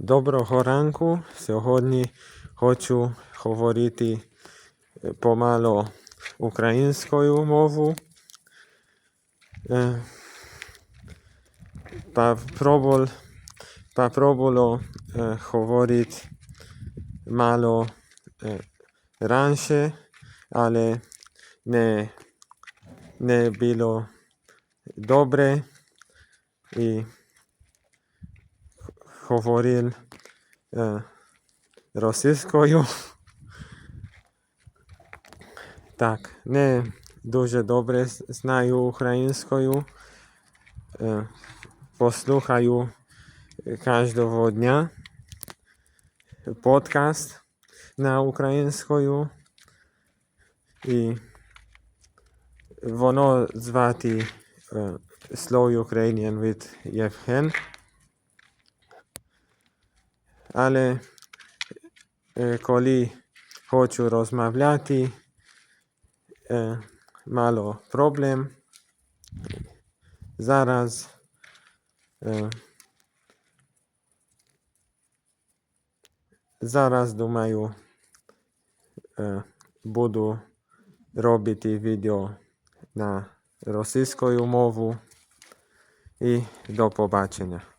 Доброго ранку. Сьогодні хочу говорити е, помало українською мову. Е, попробую попробую е, говорити мало раніше, але не, не було добре і govorili eh, Tak, nie duże dobre знаю Ukraińskoju, Eh, Posłuchaju każdego dnia podcast na Ukraińskoju i воно zwati eh, Slow Ukrainian with Yevhen ale e, koli chcę rozmawiać, e, mało problem. Zaraz e, zaraz думаю budu robić video na rosyjską umowę i do pobaczenia.